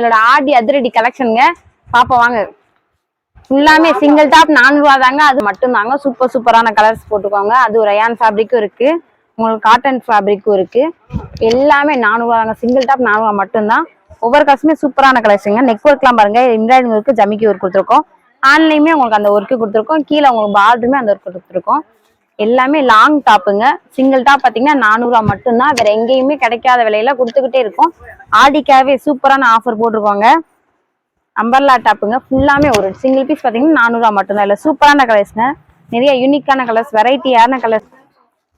இதோட ஆடி அதிரடி கலெக்ஷனுங்க பாப்பா வாங்க. ஃபுல்லாமே சிங்கிள் டாப் நானூறுவா தாங்க. அது மட்டும் தாங்க. சூப்பர் சூப்பரான கலர்ஸ் போட்டுக்கோங்க. அது ஒரு ரயான் ஃபேப்ரிக்கும் இருக்கு. உங்களுக்கு காட்டன் ஃபேப்ரிக்கும் இருக்கு. எல்லாமே நானூறுவா தாங்க. சிங்கிள் டாப் நானூறுவா மட்டும்தான். ஒவ்வொரு கலர்ஸுமே சூப்பரான கலர்ஸுங்க நெக் ஒர்க்லாம் பாருங்க. எம்ப்ராய்டிங் ஒர்க்கு ஜமிக்கி ஒர்க் கொடுத்துருக்கோம். ஆன்லைனுமே உங்களுக்கு அந்த ஒர்க்கு கொடுத்துருக்கோம். கீழே உங்களுக்கு பார்டருமே அந்த ஒர்க் கொடுத்துருக்கோம். எல்லாமே லாங் டாப்புங்க சிங்கிள் டாப் பார்த்தீங்கன்னா நானூறுவா மட்டும்தான். வேற எங்கேயுமே கிடைக்காத விலையில கொடுத்துக்கிட்டே இருக்கும். ஆடிக்காவே சூப்பரான ஆஃபர் போட்டிருக்கோங்க. அம்பர்லா டாப்புங்க ஃபுல்லாமே ஒரு சிங்கிள் பீஸ் பார்த்தீங்கன்னா நானூறுவா மட்டும்தான். இல்லை சூப்பரான கலர்ஸ்ங்க நிறைய யூனிக்கான கலர்ஸ் வெரைட்டியான கலர்ஸ்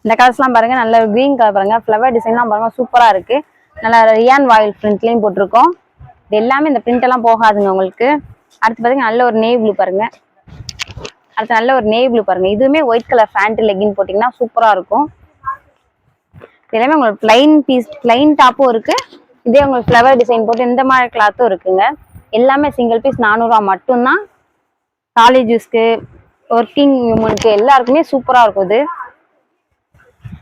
இந்த கலர்ஸ்லாம் பாருங்க நல்ல க்ரீன் கலர் பாருங்க. ஃப்ளவர் டிசைன்லாம் பாருங்க சூப்பராக இருக்கு. நல்லா ரியான் வாயில் பிரிண்ட்லையும் போட்டிருக்கோம். இது எல்லாமே இந்த பிரிண்ட் எல்லாம் போகாதுங்க உங்களுக்கு. அடுத்து பார்த்தீங்கன்னா நல்ல ஒரு நேவ் ப்ளூ பாருங்க. அடுத்து நல்ல ஒரு நேவ் ப்ளூ பாருங்க. இதுவுமே ஒயிட் கலர் ஃபேண்ட் லெகின் போட்டிங்கன்னா சூப்பராக இருக்கும். இது எல்லாமே உங்களுக்கு பிளைன் பீஸ் பிளைன் டாப்பும் இருக்குது இதே உங்களுக்கு ஃப்ளவர் டிசைன் போட்டு இந்த மாதிரி கிளாத்தும் இருக்குங்க. எல்லாமே சிங்கிள் பீஸ் நானூறுரூவா மட்டும்தான். காலேஜ் யூஸ்க்கு ஒர்க்கிங் உமனுக்கு எல்லாருக்குமே சூப்பராக இருக்கும் இது.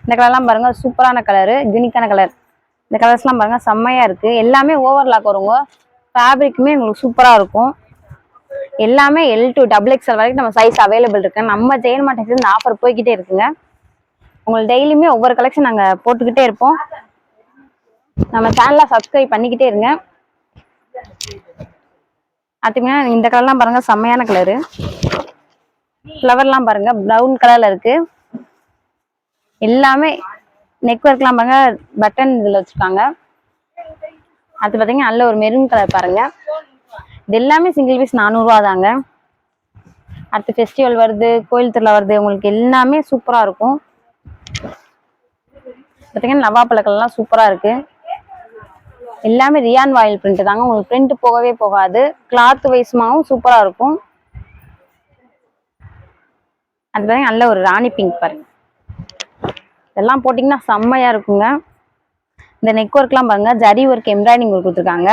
இந்த கலர்லாம் பாருங்கள் சூப்பரான கலரு யூனிக்கான கலர் இந்த கலர்ஸ்லாம் பாருங்கள் செம்மையாக இருக்குது எல்லாமே ஓவர்லாக் வருங்க. ஃபேப்ரிக்குமே உங்களுக்கு சூப்பராக இருக்கும். எல்லாமே எல் டு டபுள் எக்ஸ்எல் வரைக்கும் நம்ம சைஸ் அவைலபிள் இருக்கு. நம்ம ஜெயின் மாட்டேங்ஸ் இந்த ஆஃபர் போய்கிட்டே இருக்குங்க. உங்களுக்கு டெய்லியுமே ஒவ்வொரு கலெக்ஷன் நாங்கள் போட்டுக்கிட்டே இருப்போம். நம்ம சேனலை சப்ஸ்கிரைப் பண்ணிக்கிட்டே இருங்க. பார்த்தீங்கன்னா இந்த கலர்லாம் பாருங்க செம்மையான கலரு ஃப்ளவர்லாம் பாருங்க ப்ரௌன் கலர்ல இருக்கு. எல்லாமே நெக் ஒர்க்லாம் பாருங்க பட்டன் இதில் வச்சுருக்காங்க. அது பார்த்தீங்கன்னா நல்ல ஒரு மெரூன் கலர் பாருங்க. இது எல்லாமே சிங்கிள் பீஸ் நானூறுரூவா தாங்க அடுத்து ஃபெஸ்டிவல் வருது கோயில் திருவிழா வருது உங்களுக்கு எல்லாமே சூப்பராக இருக்கும். பார்த்தீங்கன்னா நவா கலர்லாம் சூப்பராக இருக்குது எல்லாமே ரியான் வாயில் பிரிண்ட் தாங்க. உங்களுக்கு பிரிண்ட் போகவே போகாது. கிளாத் வைஸ்மாவும் சூப்பராக இருக்கும். அது பார்த்தீங்க நல்ல ஒரு ராணி பிங்க் பாருங்க. இதெல்லாம் போட்டிங்கன்னா செம்மையாக இருக்குங்க. இந்த நெக் ஒர்க்லாம் பாருங்கள் ஜரி ஒர்க் எம்ப்ராய்டிங் ஒர்க் கொடுத்துருக்காங்க.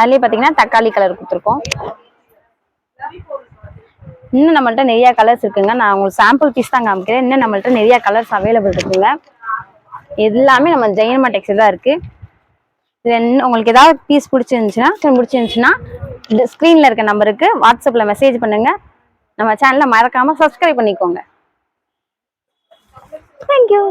அதுலயே பார்த்தீங்கன்னா தக்காளி கலர் கொடுத்துருக்கோம். இன்னும் நம்மள்ட்ட நிறைய கலர்ஸ் இருக்குங்க. நான் உங்களுக்கு சாம்பிள் பீஸ் தான் காமிக்கிறேன். இன்னும் நம்மள்ட்ட நிறைய கலர்ஸ் அவைலபிள் இருக்குங்க. எல்லாமே நம்ம ஜெயன்மா டெக்ஸ்டைல் தான் இருக்கு. இது உங்களுக்கு ஏதாவது பீஸ் பிடிச்சிருந்துச்சுன்னா பிடிச்சிருந்துச்சுன்னா ஸ்க்ரீனில் இருக்க நம்பருக்கு வாட்ஸ்அப்பில் மெசேஜ் பண்ணுங்க. நம்ம சேனலை மறக்காம சப்ஸ்கிரைப் பண்ணிக்கோங்க. தேங்க்யூ